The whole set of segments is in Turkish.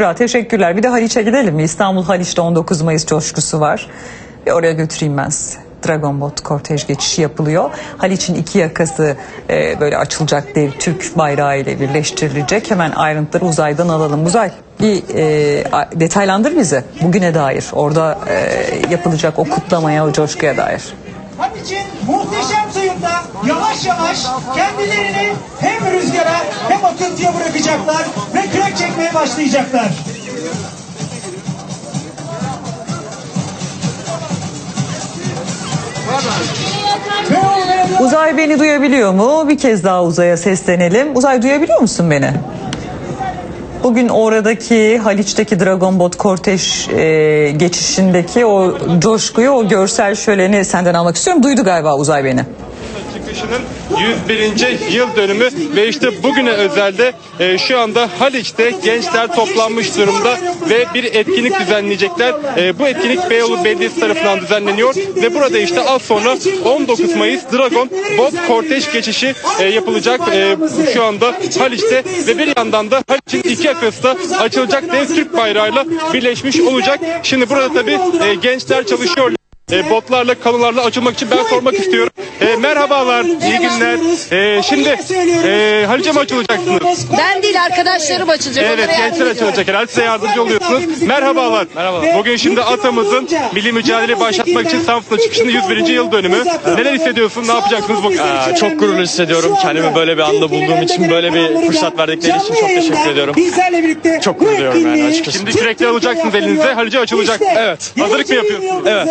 Teşekkürler. Bir de Haliç'e gidelim mi? İstanbul Haliç'te 19 Mayıs coşkusu var. Bir oraya götüreyim ben sizi. Dragon Boat kortej geçişi yapılıyor. Haliç'in iki yakası e, böyle açılacak dev Türk bayrağı ile birleştirilecek. Hemen ayrıntıları uzaydan alalım. Uzay bir e, detaylandır bizi bugüne dair. Orada e, yapılacak o kutlamaya, o coşkuya dair. için muhteşem suyunda yavaş yavaş kendilerini hem rüzgara hem akıntıya bırakacaklar ve kürek çekmeye başlayacaklar. Uzay beni duyabiliyor mu? Bir kez daha Uzay'a seslenelim. Uzay duyabiliyor musun beni? Bugün oradaki Haliç'teki Dragon Boat kortej e, geçişindeki o coşkuyu, o görsel şöleni senden almak istiyorum. Duydu galiba Uzay beni. Çıkışının 101. yıl dönümü ve işte bugüne özelde e, şu anda Haliç'te gençler toplanmış durumda ve bir etkinlik düzenleyecekler. E, bu etkinlik Beyoğlu Belediyesi tarafından düzenleniyor ve burada işte az sonra 19 Mayıs Dragon Boat kortej geçişi e, yapılacak e, şu anda Haliç'te ve bir yandan da Haliç'in iki yakası da açılacak dev Türk bayrağıyla birleşmiş olacak. Şimdi burada tabii e, gençler çalışıyor e, botlarla kalılarla açılmak için ben sormak istiyorum. E, merhabalar, iyi günler. E, şimdi e, Haliç'e mi açılacaksınız? Ben değil arkadaşlarım açılacak. Evet, onlara gençler açılacak herhalde size yardımcı oluyorsunuz. Merhabalar. Merhabalar. Bugün şimdi atamızın milli mücadele başlatmak için Samsun'a çıkışının 101. yıl dönümü. Neler hissediyorsun, ne yapacaksınız bugün? Aa, çok gururlu hissediyorum. Kendimi böyle bir anda bulduğum için, böyle bir fırsat verdikleri için çok teşekkür ediyorum. Çok gururluyum yani açıkçası. Şimdi kürekleri alacaksınız elinize, Haliç'e açılacak. Evet. Hazırlık mı yapıyorsunuz? Evet.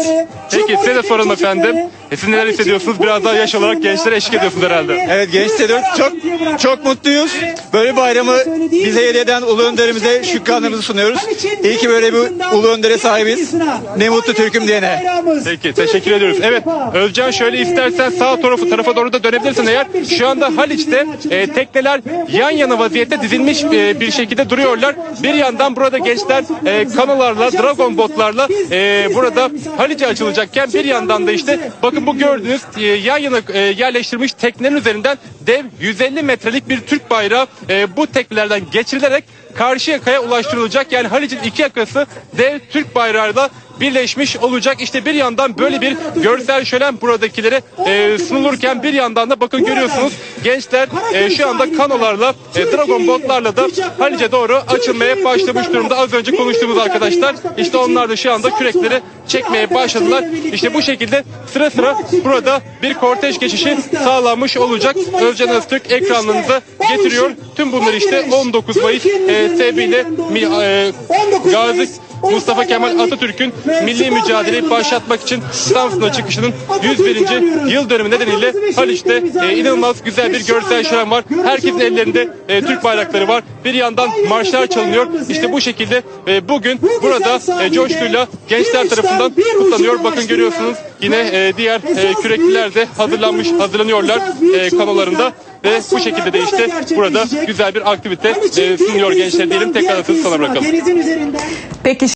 Peki size de soralım efendim. E, siz neler hissediyorsunuz? Biraz daha yaş olarak gençlere eşlik ediyorsunuz herhalde. Evet genç hissediyoruz. Çok çok mutluyuz. Böyle bayramı bize hediye eden Ulu Önderimize şükranlarımızı sunuyoruz. İyi ki böyle bir Ulu Önder'e sahibiz. Ne mutlu Türk'üm diyene. Peki teşekkür ediyoruz. Evet Özcan şöyle istersen sağ tarafı tarafa doğru da dönebilirsin eğer. Şu anda Haliç'te e, tekneler yan yana vaziyette dizilmiş e, bir şekilde duruyorlar. Bir yandan burada gençler e, kanolarla, dragon botlarla e, burada Haliç'e açılacakken bir yandan da işte bakın bu gördüğünüz e, yan yana e, yerleştirilmiş teknenin üzerinden dev 150 metrelik bir Türk bayrağı e, bu teknelerden geçirilerek Karşıyaka'ya ulaştırılacak. Yani Haliç'in iki yakası dev Türk bayrağıyla birleşmiş olacak. İşte bir yandan böyle bir görsel şölen buradakilere e, sunulurken bir yandan da bakın görüyorsunuz gençler e, şu anda kanolarla, e, dragon botlarla da Haliç'e doğru açılmaya başlamış durumda. Az önce konuştuğumuz arkadaşlar işte onlar da şu anda kürekleri çekmeye başladılar. İşte bu şekilde sıra sıra burada bir kortej geçişi sağlanmış olacak. Özcan Öztürk ekranlarınıza getiriyor. Tüm bunları işte 19 Mayıs e, sebebiyle e, Gazi Mustafa Kemal Atatürk'ün milli mücadeleyi başlatmak için Samsun'a çıkışının 101. yıl dönümü nedeniyle Haliç'te e, inanılmaz güzel bir görsel şölen var. Herkesin ellerinde e, Türk bayrakları var. Bir yandan marşlar çalınıyor. İşte bu şekilde e, bugün burada e, coşkuyla gençler tarafından kutlanıyor. Bakın görüyorsunuz yine e, diğer e, kürekliler de hazırlanmış hazırlanıyorlar e, kanolarında. Ve bu şekilde de işte burada güzel bir aktivite e, sunuyor gençler diyelim. Tekrar atın sana bırakalım. Denizin üzerinden Peki